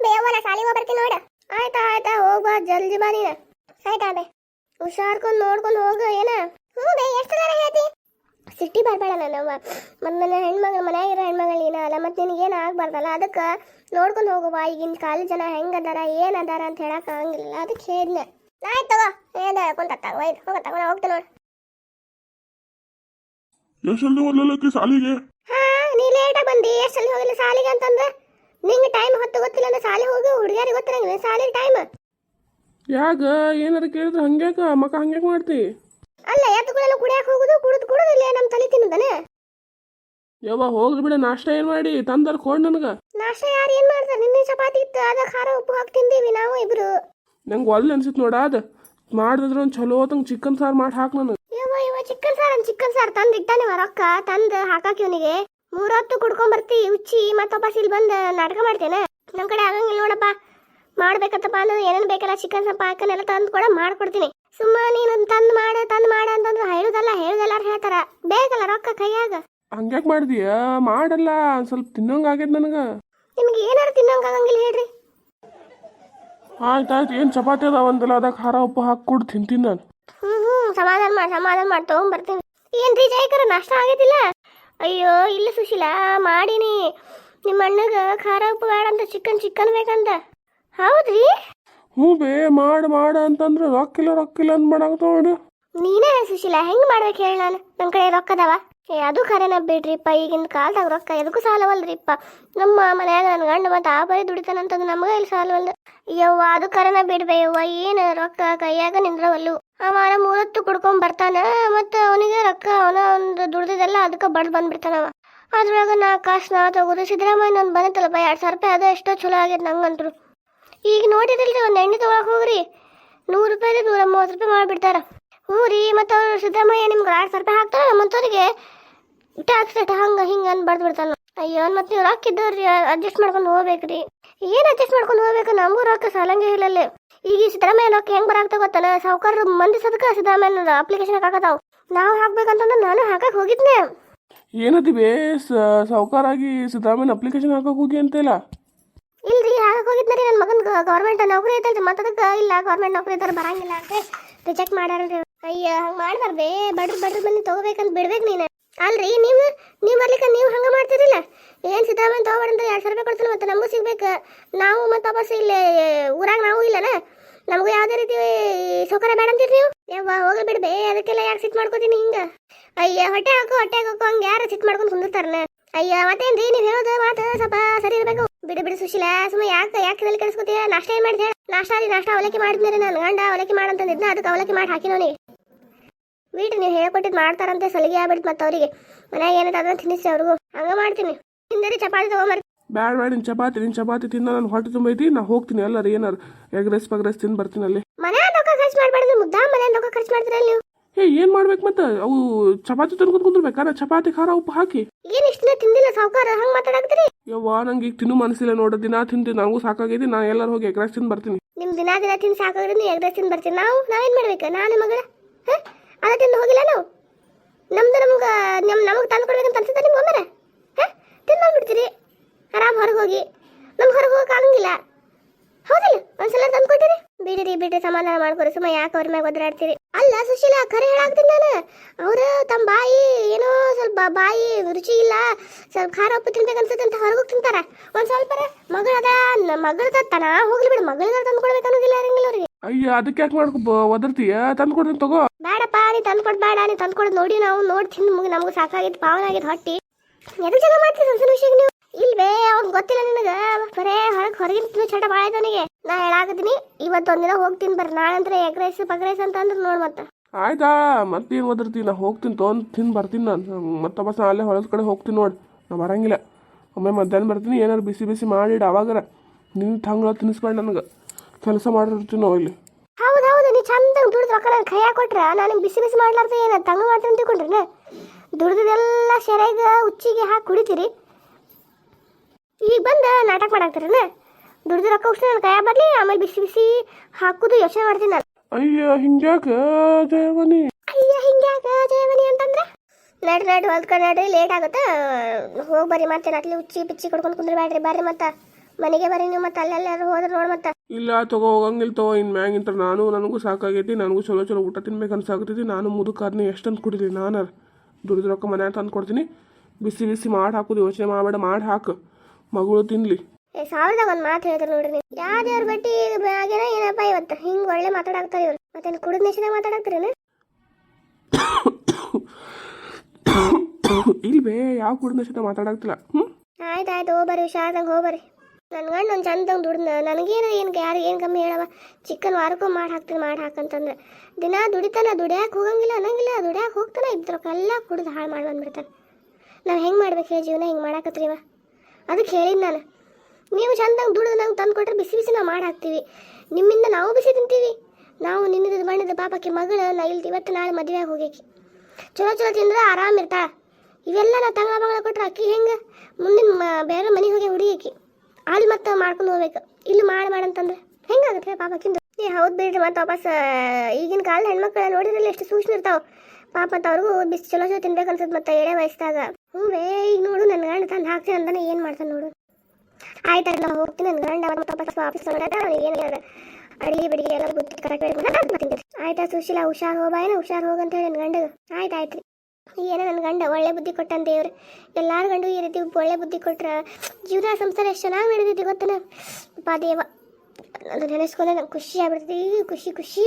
ಬೇವನ ಸಾಲಿಗೆ ಹೋಗಿ ಬರ್ತೀನಿ ನೋಡ. ಆಯ್ತಾ ಆಯ್ತಾ ಹೋಗ್ಬಾ ಜಲ್ದಿ ಬಾ ನೀನು. ಆಯ್ತಾ ಬೇ. ಹುಷಾರ್ಕೊಂಡು ನೋಡ್ಕೊಂಡು ಹೋಗು ಏನ? ಹ್ಞೂ ಬೇ ಎಷ್ಟು ಜನ ಹೇಳ್ತಿ ಸಿಟ್ಟಿ ಬರಬೇಡ ನನ್ನ ಮತ್ತು ನನ್ನ ಹೆಣ್ಮಗಳು ಮನ್ಯಾಗ ಇರೋ ಹೆಣ್ಮಗಳು ಏನ ಅಲ್ಲ ಮತ್ತಿನ್ ಏನು ಆಗಬಾರ್ದಲ್ಲ? ಅದಕ್ಕೆ ನೋಡ್ಕೊಂಡು ಹೋಗುವ ಈಗಿನ ಕಾಲು ಜನ ಹೆಂಗೆ ಅದಾರ ಏನು ಅದಾರ ಅಂತ ಹೇಳಕ್ಕೆ ಆಗಂಗಿಲ್ಲ. ಅದಕ್ಕೆ ಹೇಳಿದ್ನೆ ಆಯ್ತು ತಗೋ ಏನು ತತ್ತಾಗ ಒಯ್ದು ಹೋಗ ತಗೋ ನಾ ಹೋಗ್ತೀನಿ ನೋಡಿ. ಎಷ್ಟು ಓದ್ಲಕ್ಕೆ ಸಾಲಿಗೆ ಹಾ ನೀ ಲೇಟಾಗಿ ಬಂದಿ. ಎಷ್ಟಲ್ಲಿ ಹೋಗಿಲ್ಲ ಸಾಲಿಗೆ ಅಂತಂದ್ರೆ? ನಿಂಗೆ ಟೈಮ್ ಹೊತ್ತು ಗೊತ್ತಿಲ್ಲ ಅಂದ್ರೆ ಸಾಲಿ ಹೋಗಿ ಹುಡುಗಿಯರಿಗೆ ಗೊತ್ತಿರಂಗಿಲ್ಲ ಸಾಲಿ ಟೈಮ್ ಯಾಗ ಏನಾರ ಕೇಳಿದ್ರೆ ಹಂಗ್ಯಾಕ? ಮಕ ಹಂಗ್ಯಾಕ ಮಾಡ್ತಿ? ಅಲ್ಲ ಎತ್ತುಗಳೆಲ್ಲ ಕುಡಿಯಕ್ಕೆ ಹೋಗುದು ಕುಡಿದು ಕುಡಿದು ಇಲ್ಲೇ ನಮ್ಮ ತಲೆ ತಿನ್ನದನೆ. ಯವ್ವ ಹೋಗ್ರಿ ಬಿಡ ನಾಷ್ಟ ಏನ್ ಮಾಡಿ? ತಂದರ್ ಕೊಡ್ ನನಗ. ನಾಷ್ಟ ಯಾರು ಏನು ಮಾಡ್ತಾರೆ? ನಿನ್ನೆ ಚಪಾತಿ ಇತ್ತು ಅದ ಖಾರ ಉಪ್ಪು ಹಾಕಿ ತಿಂದೀವಿ ನಾವು ಇಬ್ರು. ನಂಗೆ ಒಲ್ಲೆ ಅನ್ಸಿತ್ ನೋಡ ಅದ ಮಾಡಿದ್ರೆ ಒಂದು ಚಲೋ ತಂಗ ಚಿಕನ್ ಸಾರು ಮಾಡಿ ಹಾಕ್ ನನಗೆ. ಯವ್ವ ಇವ ಚಿಕನ್ ಸಾರ್ ಚಿಕನ್ ಸಾರ್ ತಂದು ಇಟ್ಟಾನೆ ರೊಕ್ಕ? ತಂದು ಹಾಕಾಕಿ ಇವನಿಗೆ. ಮೂರೊತ್ತು ಕುಡ್ಕೊಂಡ್ ಬರ್ತಿ ಉಚ್ಚಿ ಮತ್ತೊಬ್ಬ ಇಲ್ಲಿ ಬಂದು ನಾಟಕ ಮಾಡ್ತೇನೆ. ನಮ್ಮ ಕಡೆ ಆಗಂಗಿಲ್ಲ ನೋಡಪ್ಪ. ಮಾಡ್ಬೇಕತ್ತಪ್ಪ ಅಂದ್ರೆ ಏನೇನು ಬೇಕಲ್ಲ ಚಿಕನ್ ಸ್ವಲ್ಪ ಹಾಕನೆಲ್ಲ ತಂದು ಕೂಡ ಮಾಡ್ಕೊಡ್ತೀನಿ. ಸುಮ್ಮ ನೀನು ತಂದು ಮಾಡು ತಂದು ಮಾಡು ಅಂತಂದ್ರೆ ಹೇಳುದಲ್ಲ ಹೇಳುದಲ್ಲ ಹೇಳ್ತಾರ. ಬೇಕಲ್ಲ ರೊಕ್ಕ ಕೈಯಾಗ. ಹಂಗ್ಯಾಕ್ ಮಾಡಿದೀಯ? ಮಾಡಲ್ಲ ಸ್ವಲ್ಪ ತಿನ್ನಂಗ ಆಗೈತೆ ನನಗೆ. ನಿಮ್ಗೆ ಏನಾರು ತಿನ್ನೋಂಗಾಗಂಗಿಲ್ಲ ಹೇಳ್ರಿ. ಆಯ್ತಾಯ್ತು ಏನು ಚಪಾತಿ ಅದ ಒಂದಿಲ್ಲ ಅದಕ್ಕೆ ಖಾರ ಉಪ್ಪು ಹಾಕಿ ಕೊಡು ತಿಂತೀನಿ ನಾನು. ಹ್ಮ್ ಹ್ಮ್ ಸಮಾಧಾನ ಮಾಡಿ ಸಮಾಧಾನ ಮಾಡಿ ತಗೊಂಬರ್ತೀನಿ ಏನ್ರಿ ಜಯಕರ ನಾಷ್ಟ ಆಗೈತಿಲ್ಲ ಅಯ್ಯೋ ಇಲ್ಲ ಸುಶೀಲಾ ಮಾಡೀನಿ. ನಿಮ್ಮ ಅಣ್ಣಗ ಖಾರ ಉಪ್ಪು ಬೇಡ ಅಂತ ಚಿಕನ್ ಚಿಕನ್ ಬೇಕಂತ ಹೌದ್ರಿ? ಹ್ಞೂ ಬೇ ಮಾಡು ಮಾಡ ಅಂತಂದ್ರೆ ರೊಕ್ಕಿಲ್ಲ ರೊಕ್ಕಿಲ್ಲ ಅಂತ ನೋಡು ನೀನೇ ಸುಶೀಲಾ ಹೆಂಗ್ ಮಾಡ್ಬೇಕು ಹೇಳಿ ನಾನು? ನನ್ನ ಕಡೆ ರೊಕ್ಕ ಅದಾವ. ಏ ಅದು ಖರೇನ ಬಿಡ್ರಿಪ್ಪ ಈಗಿನ ಕಾಲದಾಗ ರೊಕ್ಕ ಎದಕ್ಕೂ ಸಾಲವಲ್ರಿಪ್ಪ ನಮ್ಮ ಮನ್ಯಾಗ ನನ್ನ ಗಂಡ ಮತ್ತೆ ಆ ಬರೀ ದುಡಿತಾನಂತಂದು ನಮಗೆ ಇಲ್ಲಿ ಸಾಲವಲ್ದು? ಯವ್ವ ಅದು ಖರೇನ ಬಿಡ್ಬೇ ಯವ್ವ ಏನು ರೊಕ್ಕ ಕೈಯಾಗ ನಿಂದ್ರವಲ್ಲು. ಅವ ಮೂರತ್ತು ಕುಡ್ಕೊಂಡ್ ಬರ್ತಾನ, ಮತ್ತೆ ಅವನಿಗೆ ರೊಕ್ಕ ಅವನ ಒಂದು ದುಡ್ದಿದ್ದೆಲ್ಲ ಅದಕ್ಕೆ ಬಡ್ದು ಬಂದ್ಬಿಡ್ತಾನವ ಅದ್ರೊಳಗ ನಾ ಕಾಸು ನಾ ತಗೋದು. ಸಿದ್ದರಾಮಯ್ಯ ಒಂದು ಬಂದಿತ್ತಲ್ಲಪ್ಪ ಎರಡು ಸಾವಿರ ರೂಪಾಯಿ ಅದು ಎಷ್ಟೋ ಚಲೋ ಆಗೈತೆ ನಂಗಂತರು. ಈಗ ನೋಡಿದಿಲ್ರಿ ಒಂದು ಎಣ್ಣೆ ತಗೊಳಕ್ ಹೋಗ್ರಿ. ನೂರು ರೂಪಾಯಿ ನೂರ ಮೂವತ್ತು ರೂಪಾಯಿ ಮಾಡಿಬಿಡ್ತಾರ. ಹ್ಞೂ ರೀ, ಮತ್ತು ಅವ್ರು ಸಿದ್ದರಾಮಯ್ಯ ನಿಮ್ಗೆ ಎರಡು ಸಾವಿರ ರೂಪಾಯಿ ಹಾಕ್ತಾರ, ಮತ್ತವ್ರಿಗೆ ಟ್ಯಾಕ್ಸ್ ರೇಟ್ ಹಂಗೆ ಹಿಂಗೆ ಅಂತ ಬರ್ದು ಬಿಡ್ತಾನ ಅಯ್ಯೋ, ಮತ್ತು ನೀವು ರೊಕ್ಕ ಇದ್ದವ್ರಿ ಅಡ್ಜಸ್ಟ್ ಮಾಡ್ಕೊಂಡು ಹೋಗ್ಬೇಕ್ರಿ. ಏನು ಅಡ್ಜಸ್ಟ್ ಮಾಡ್ಕೊಂಡು ಹೋಗ್ಬೇಕು? ನಮಗೂ ರೊಕ್ಕ ಸಾಲಂಗೆ ಇಲ್ಲಲ್ಲೇ. ಈಗ ಈ ಸಿದ್ದರಾಮಯ್ಯ ಹೆಂಗೆ ಬರಾಗ್ತ ಗೊತ್ತಲ್ಲ ಸಾವುಕಾರ ಮಂದಿ ಸದಕ ಸಿದ್ದರಾಮಯ್ಯ ಅಪ್ಲಿಕೇಶನ್ ಹಾಕತಾವ್ ನಾವು ಹಾಕ್ಬೇಕಂತಂದ್ರೆ ನಾನು ಹಾಕಕ್ಕೆ ಹೋಗಿದ್ನೆ. ಏನದಿ ಬೇ ಸಾವುಕಾರಾಗಿ ಸಿದ್ದರಾಮಯ್ಯ ಅಪ್ಲಿಕೇಶನ್ ಹಾಕಕ್ ಹೋಗಿ ಅಂತಿಲ್ಲ ಇಲ್ರಿ ಹಾಕಕ್ಕೆ ಹೋಗಿದ್ನರಿ ನನ್ನ ಮಗನ ಗೌರ್ಮೆಂಟ್ ನೌಕರಿ ಐತಲ್ರಿ ಮತ್ತದಕ್ಕೆ ಇಲ್ಲ ಗೌರ್ಮೆಂಟ್ ನೌಕರಿ ಇದ್ದಾರೆ ಬರಂಗಿಲ್ಲ ಅಂತ ರಿಜೆಕ್ಟ್ ಮಾಡ್ಯಾರಲ್ರಿ ಅಯ್ಯ ಹಂಗೆ ಮಾಡ್ಬಾರ್ದೆ ಬಡ್ರ ಬಡ್ರ ಬಂದು ತಗೋಬೇಕಂತ ಬಿಡ್ಬೇಕು ನೀನು. ಅಲ್ರಿ ನೀವು ನೀವು ಬರ್ಲಿಕ್ಕೆ ನೀವು ಹಂಗೆ ಮಾಡ್ತಿರಿಲ್ಲ ಏನು ಸಿದ್ದರಾಮಯ್ಯ ಅಂದ್ರೆ ಎರಡು ಸಾವಿರ ರೂಪಾಯಿ ಕೊಡ್ತಾನೆ ಮತ್ತೆ ನಮಗೂ ಸಿಗ್ಬೇಕು. ನಾವು ಮತ್ತೆ ವಾಪಸ್ ಇಲ್ಲಿ ಊರಾಗ ನಾವು ಇಲ್ಲನ? ನಮಗೂ ಯಾವುದೇ ರೀತಿ ಸೌಕರ್ಯ ಬೇಡ ಅಂತೀರಿ ನೀವು ಯವ್ವ, ಹೋಗ್ಲಿ ಬಿಡ್ಬೇ ಅದಕ್ಕೆಲ್ಲ ಯಾಕೆ ಸಿಟ್ ಮಾಡ್ಕೋತೀನಿ ಹಿಂಗ? ಅಯ್ಯ, ಹೊಟ್ಟೆ ಹಾಕು ಹೊಟ್ಟೆ ಹಾಕು ಹಂಗೆ ಯಾರು ಸಿಟ್ ಮಾಡ್ಕೊಂಡು ಕುಂದಿರ್ತಾರನ? ಅಯ್ಯ, ಮತ್ತೇನ್ರಿ, ನೀವು ಹೇಳೋದು ಮಾತು ಸ್ವಲ್ಪ ಸರಿ ಇರಬೇಕು. ಬಿಡು ಬಿಡು ಸುಶೀಲ ಸುಮ್ಮ ಯಾಕೆ ಯಾಕೆ ತಲೆ ಕೆಡಿಸ್ಕೊತೀಯ? ನಾಷ್ಟ ಏನು ಮಾಡಿದೆ? ನಾಷ್ಟ ಅಲ್ಲಿ ನಾಷ್ಟ ಅವಲಕ್ಕಿ ಮಾಡಿದ್ಮೇಲೆ ನಾನು ಗಂಡ ಅವಲಕ್ಕಿ ಮಾಡಂತಂದಿದ್ನ ಅದಕ್ಕೆ ಅವಲಕ್ಕಿ ಮಾಡಿ ಹಾಕಿನವನಿಗೆ ಬಿಟ್ಟು ನೀವು ಹೇಳ್ಕೊಟ್ಟಿದ್ದು ಮಾಡ್ತಾರಂತೆ, ಸಲಿಗೆ ಆಗ್ಬಿಡ್ತು ಮತ್ತೆ ಅವರಿಗೆ ಮನ್ಯಾಗ ಏನಂತ ಅದನ್ನ ತಿನ್ನಿಸಿ ಅವ್ರಿಗೂ. ಹಂಗೆ ಮಾಡ್ತೀನಿ. ಹಿಂದೆ ಚಪಾತಿ ತಗೊಂಬರ್ತೀನಿ. ಬ್ಯಾಡ ಬ್ಯಾಡ ನಿನ್ ಚಪಾತಿ ನಿನ್ ಚಪಾತಿ ತಿನ್ನ ನಾನು ಹೊಟ್ಟೆ ತುಂಬೈತಿ ನಾ ಹೋಗ್ತೀನಿ. ಎಲ್ಲಾರ ಏನಾರು ಎಗ್ ರೈಸ್ ಪಗ್ ರೈಸ್ ತಿಂದು ಬರ್ತೀನಿ ಅಲ್ಲಿ. ಮನೆ ರೊಕ್ಕ ಖರ್ಚು ಮಾಡಬಾರ್ದು. ಮುದ್ದಾ ಮನೆ ರೊಕ್ಕ ಖರ್ಚು ಮಾಡ್ತೀರಲ್ಲ ನೀವು? ಏ ಏನ್ ಮಾಡ್ಬೇಕು ಮತ್ತೆ? ಅವು ಚಪಾತಿ ತಂದ್ಕೊಂಡು ಕುಂದ್ರಬೇಕಾರೆ ಚಪಾತಿ ಖಾರ ಉಪ್ಪು ಹಾಕಿ. ಏನು ಇಷ್ಟ ತಿಂದಿಲ್ಲ ಸಾವುಕಾರ? ಹಂಗೆ ಮಾತಾಡಕ್ತೀರಿ? ಯವ್ವ ನಂಗೆ ಈಗ ತಿನ್ನು ಮನಸ್ಸಿಲ್ಲ ನೋಡ. ದಿನ ತಿಂದು ನನಗೂ ಸಾಕಾಗೈತಿ. ನಾನು ಎಲ್ಲರೂ ಹೋಗಿ ಎಗ್ ರೈಸ್ ತಿಂದು ಬರ್ತೀನಿ. ನಿಮ್ ದಿನ ದಿನ ತಿಂದು ಸಾಕಾಗ್ರಿ ನೀವು ಎಗ್ರೆಸ್ ತಿಂದು ಬರ್ತೀನಿ ನಾವು ನಾವೇನ್ ಮಾಡ್ಬೇಕು? ನಾನು ಮಗಳ? ಅದ ತಿಂದು ಹೋಗಿಲ್ಲ ನಾವು? ನಮ್ದು ನಮ್ಗೆ ನಮ್ ನಮಗೆ ತಂದು ಕೊಡ್ಬೇಕಂತ ಅನ್ಸುತ್ತೆ ನಿಮ್ಗೆ ಒಮ್ಮೆ ಹಾಂ? ತಿಂದು ಬಂದ್ಬಿಡ್ತೀರಿ ಆರಾಮ್ ಹೊರಗೆ ಹೋಗಿ ನಮ್ಗೆ ಹೊರಗೆ ಹೋಗಕ್ಕೆ ಆಗಂಗಿಲ್ಲ. ಹೌದಿಲ್ಲ ಒಂದ್ಸಲ ತಂದು ಕೊಟ್ಟಿರಿ. ಬಿಡಿರಿ ಬಿಡ್ರಿ ಸಮಾಧಾನ ಮಾಡ್ಕೊರಿ. ಸುಮ್ಮ ಯಾಕೆ ಅವ್ರ ಮ್ಯಾಗ ಒದ್ರಾಡ್ತೀರಿ ಅಲ್ಲ ಸುಶೀಲ ಖರೆ ಹೇಳಾಗ್ತೀನಿ ನಾನು. ಅವರು ತಮ್ಮ ಬಾಯಿ ಏನೋ ಸ್ವಲ್ಪ ಬಾಯಿ ರುಚಿ ಇಲ್ಲ. ಸ್ವಲ್ಪ ಖಾರ ಉಪ್ಪು ತಿನ್ಬೇಕು ಅನ್ಸುತ್ತೆ ಅಂತ ಹೊರಗೆ ತಿಂತಾರ. ಒಂದ್ ಸ್ವಲ್ಪ ಮಗಳದ ಮಗಳದ ತನ ಹೋಗ್ಲಿ ಬಿಡು ಮಗಳ ತಂದು ಕೊಡ್ಬೇಕು ಅನ್ನೋದಿಲ್ಲ ಇರಂಗಿಲ್ಲ ಅವ್ರಿಗೆ. ಅಯ್ಯ ಅದಕ್ಕೆ ಯಾಕೆ ಮಾಡ್ಕೊ ಒದರ್ತೀಯ? ತಂದು ಕೊಡ್ತೀನಿ ತಗೋ. ಬೇಡಪ್ಪ ನೀ ತಂದು ಬೇಡ ನೀ ತಂದು ಕೊಡೋದು ನೋಡಿ ನಾವು ನೋಡಿ ತಿಂದು ನಮಗೆ ನಮ್ಗೆ ಸಾಕಾಗಿತ್ತು ಪಾವನ ಆಗಿತ್ತು ಹೊಟ್ಟಿ. ಎದಕ್ಕೆ ಜಗಳ ಮಾಡ್ತೀರಿ ಸಣ್ಣ ಸಣ್ಣ ವಿಷಯಕ್ಕೆ ನೀವು? ಇಲ್ವೇ ಅವ್ನ್ ಗೊತ್ತಿಲ್ಲ ನಿನಗೆ. ಬರೇ ಹೊರಗ್ ಹೊರಗಿನ ಚಟ ಅವನಿಗೆ. ನಾ ಹೇಳಾಗದಿನಿ ಇವತ್ತು ಒಂದಿನ ಹೋಗ್ತೀನಿ ಬರ್ರಿ. ನಾಳೆ ಅಂದ್ರೆ ಎಗ್ ರೈಸ್ ಪಗ್ ರೈಸ್ ಅಂತ ಅಂದ್ರೆ ನೋಡ್ ಮತ್ತೆ. ಆಯ್ತಾ ಮತ್ತೇನ್ ಓದಿರ್ತಿ? ನಾ ಹೋಗ್ತೀನಿ ತೊಗೊಂಡ್ ತಿಂದು ಬರ್ತೀನಿ ನಾನು. ಮತ್ತೊಬ್ಬ ಬಸ್ ಅಲ್ಲೇ ಹೊಲದ ಕಡೆ ಹೋಗ್ತೀನಿ ನೋಡಿ. ನಾ ಬರಂಗಿಲ್ಲ. ಒಮ್ಮೆ ಮಧ್ಯಾಹ್ನ ಬರ್ತೀನಿ ಏನಾರು ಬಿಸಿ ಬಿಸಿ ಮಾಡಿಡು ಅವಾಗರ. ನಿನ್ನ ತಂಗ ತಿನ್ನಿಸ್ಬೇಡ ನನಗೆ. ಕೆಲಸ ಮಾಡಿರ್ತೀನಿ ನಾವು ಇಲ್ಲಿ. ಹೌದು ಹೌದು ನೀ ಚಂದ ದುಡ್ದು ರೊಕ್ಕ ನನ್ನ ಕೈಯಾಗ ಕೊಟ್ರೆ ನಾನು ಬಿಸಿ ಬಿಸಿ ಮಾಡ್ಲಾರ್ದ ಏನ? ತಂಗ ಮಾಡ್ತೀನಿ ತಿಳ್ಕೊಂಡ್ರಿ ದುಡ್ದದೆಲ್ಲ ಸೆರೆಗ ಉಚ್ಚಿಗೆ ಹಾಕಿ ಕುಡಿತೀರಿ. ಈಗ ಬಂದು ನಾಟಕ ಮಾಡಾಕ್ತೀರನ? ದುಡ್ದು ರೊಕ್ಕ ಉಷ್ಣ ನನ್ನ ಕೈಯಾಗ ಬರಲಿ ಆಮೇಲೆ ಬಿಸಿ ಬಿಸಿ ಹಾಕುದು ಯೋಚನೆ ಮಾಡ್ತೀನಿ ನಾನು. ಅಯ್ಯ ಹಿಂಗ್ಯಾಕ ಜಯವನಿ ಅಯ್ಯ ಹಿಂಗ್ಯಾಕ ದೇವನಿ ಅಂತಂದ್ರೆ? ನಡ್ರಿ ನಡ್ರಿ ಹೊಲ್ಕ ನಡ್ರಿ ಲೇಟ್ ಆಗುತ್ತೆ? ಹೋಗಿ ಬರ್ರಿ ಮತ್ತೆ ರಾತ್ರಿ ಉಚ್ಚಿ ಪಿಚ್ಚಿ ಕೊಡ್ಕೊಂಡು ಕುಂದ್ರಬೇಡ್ರಿ ಬರ್ರಿ ಮತ್ತೆ. ಮನೆಗೆ ಬರ್ರಿ ನೀವು ಮತ್ತೆ ಅಲ್ಲೆಲ್ಲಾರು ಹೋದ್ರೆ ನೋಡಿ ಮತ್ತೆ. ಇಲ್ಲ ತಗೋ ಹೋಗಂಗಿಲ್ಲ ತಗೋ ಇನ್ ಮ್ಯಾಗಿಂತ ನಾನು ನನಗೂ ಸಾಕಾಗೈತಿ ನನಗೂ ಚಲೋ ಚಲೋ ಊಟ ತಿನ್ಬೇಕು ಅನ್ಸಾಕತೈತಿ ನಾನು ಮುದುಕಾದ್ನಿ ಎಷ್ಟಂತ ಕುಡಿದಿ ನಾನು ದುಡಿದ ರೊಕ್ಕ ಮನ್ಯಾಗ ತಂದು ಕೊಡ್ತೀನಿ ಬಿಸಿ ಬಿಸಿ ಮಾಡಿ ಹಾಕೋದು ಯೋಚನೆ ಮಾಡಬೇಡ ಮಾಡಿ ಹಾಕು. ಮಗಳು ತಿನ್ಲಿ. ಏ ಸಾವಿರದಾಗ ಒಂದು ಮಾತು ಹೇಳಿದ್ರು ನೋಡ್ರಿ ನೀವು. ಯಾವ ದೇವ್ರ ಬಟ್ಟಿ ಆಗ್ಯಾನ ಏನಪ್ಪ ಇವತ್ತು? ಹಿಂಗೆ ಒಳ್ಳೆ ಮಾತಾಡಾಕ್ತಾರೆ ಇವ್ರು. ಮತ್ತೆ ಕುಡಿದ ನಿಶ್ಚಿದಾಗ ಮಾತಾಡಾಕ್ತೀರೇನು? ಇಲ್ಲಿ ಬೇ ಯಾವ ಕುಡಿದ ಜೊತೆ ಮಾತಾಡಾಕ್ತಿಲ್ಲ. ಹ್ಞೂ ಆಯ್ತು ಆಯ್ತು ಹೋಗ್ಬರ್ರಿ ಹುಷಾರ್ದಂಗೆ ಹೋಗ್ಬರ್ರಿ. ನನ್ನ ಗಂಡ ಒಂದು ಚಂದಂಗೆ ದುಡ್ದ ನನಗೇನು ಏನು ಯಾರು ಏನು ಕಮ್ಮಿ ಹೇಳವ? ಚಿಕನ್ ವಾರಕ್ಕೂ ಮಾಡಿ ಹಾಕ್ತೀನಿ ಮಾಡಿ ಹಾಕಂತಂದ್ರೆ ದಿನ ದುಡಿತಾನ ದುಡ್ಯಾಕೆ ಹೋಗಂಗಿಲ್ಲ ಅನ್ನಂಗಿಲ್ಲ ಹೋಗ್ತಾನ ಹೋಗ್ತಾನೆ ಇದ್ರಕ್ಕೆಲ್ಲ ಕುಡಿದು ಹಾಳು ಮಾಡಿ ಬಂದ್ಬಿಡ್ತಾನೆ ನಾವು ಹೆಂಗೆ ಮಾಡ್ಬೇಕು ಹೇಳಿ ಜೀವನ? ಹಿಂಗೆ ಮಾಡಾಕತ್ತೀವ ಅದಕ್ಕೆ ಹೇಳಿದ್ದು ನಾನು, ನೀವು ಚಂದಂಗೆ ದುಡಿದು ನಂಗೆ ತಂದು ಕೊಟ್ರೆ ಬಿಸಿ ಬಿಸಿ ನಾವು ಮಾಡಿ ಹಾಕ್ತೀವಿ ನಿಮ್ಮಿಂದ ನಾವು ಬಿಸಿ ತಿಂತೀವಿ. ನಾವು ನಿನ್ನದ ಬಣ್ಣದ ಪಾಪಕ್ಕೆ ಮಗಳು ನಾ ಇವತ್ತು ನಾಳೆ ಮದುವೆ ಹೋಗೇಕಿ ಚಲೋ ಚಲೋ ತಿಂದ್ರೆ ಆರಾಮ ಇರ್ತಾ ಇವೆಲ್ಲ ನಾ ತಂಗಳ ಬಂಗಳ ಕೊಟ್ರೆ ಅಕ್ಕಿ ಹೆಂಗೆ? ಮುಂದಿನ ಬೇರೆ ಮನೆಗೆ ಹೋಗಿ ಹುಡುಗಿ ಅಲ್ಲಿ ಮತ್ತೆ ಮಾಡ್ಕೊಂಡು ಹೋಗ್ಬೇಕು. ಇಲ್ಲಿ ಮಾಡಿ ಮಾಡಂತಂದ್ರೆ ಹೆಂಗಾಗುತ್ತೆ ಪಾಪಕ್ಕಿಂದು ಏ, ಹೌದು ಬಿಡ್ರಿ, ಮತ್ತೆ ವಾಪಸ್ ಈಗಿನ ಕಾಲದ ಹೆಣ್ಮಕ್ಳು ನೋಡಿದ್ರಲ್ಲಿ ಎಷ್ಟು ಸೂಕ್ಷ್ಮ ಇರ್ತಾವೆ. ಪಾಪ ಅಂತ ಅವ್ರಿಗೂ ಬಿಸಿ ಚಲೋ ಚಲೋ ತಿನ್ಬೇಕು ಅನ್ಸುತ್ತೆ ಮತ್ತೆ ಎಳೆ ವಯಸ್ಸಾಗ. ಹ್ಞೂ ಈಗ ನೋಡು ನನ್ನ ಗಂಡ ತಂದು ಹಾಕ್ತೀನಿ ಅಂತಾನೆ ಏನು ಮಾಡ್ತಾನೆ ನೋಡು. ಆಯ್ತಲ್ಲ ಹೋಗ್ತೀನಿ ನನ್ನ ಗಂಡ ಮತ್ತೆ ವಾಪಸ್ ವಾಪಸ್ ಏನು ಅಡಿಗೆ ಬಿಡಿಗೆ ಎಲ್ಲ ಬುದ್ಧಿ ಕರೆಕ್ಟ್ ಆಯ್ತಾ ಸುಶೀಲಾ, ಹುಷಾರ್ ಏನು ಹುಷಾರ್ ಹೋಗಂತ ಹೇಳಿ ನನ್ನ ಗಂಡಗ. ಆಯ್ತು ಆಯ್ತು ಏನೋ ನನ್ನ ಗಂಡ ಒಳ್ಳೆ ಬುದ್ಧಿ ಕೊಟ್ಟಂತ ದೇವ್ರು. ಎಲ್ಲಾರ ಗಂಡು ಈ ರೀತಿ ಒಳ್ಳೆ ಬುದ್ಧಿ ಕೊಟ್ರ ಜೀವನ ಸಂಸಾರ ಎಷ್ಟು ಚೆನ್ನಾಗಿ ನಡೆದಿದ್ದೆ ಗೊತ್ತನ? ಪಾ ದೇವ. ಅದು ನೆನೆಸ್ಕೊಂಡೆ ನಂಗೆ ಖುಷಿ ಆಗ್ಬಿಡ್ತೈತಿ ಖುಷಿ ಖುಷಿ.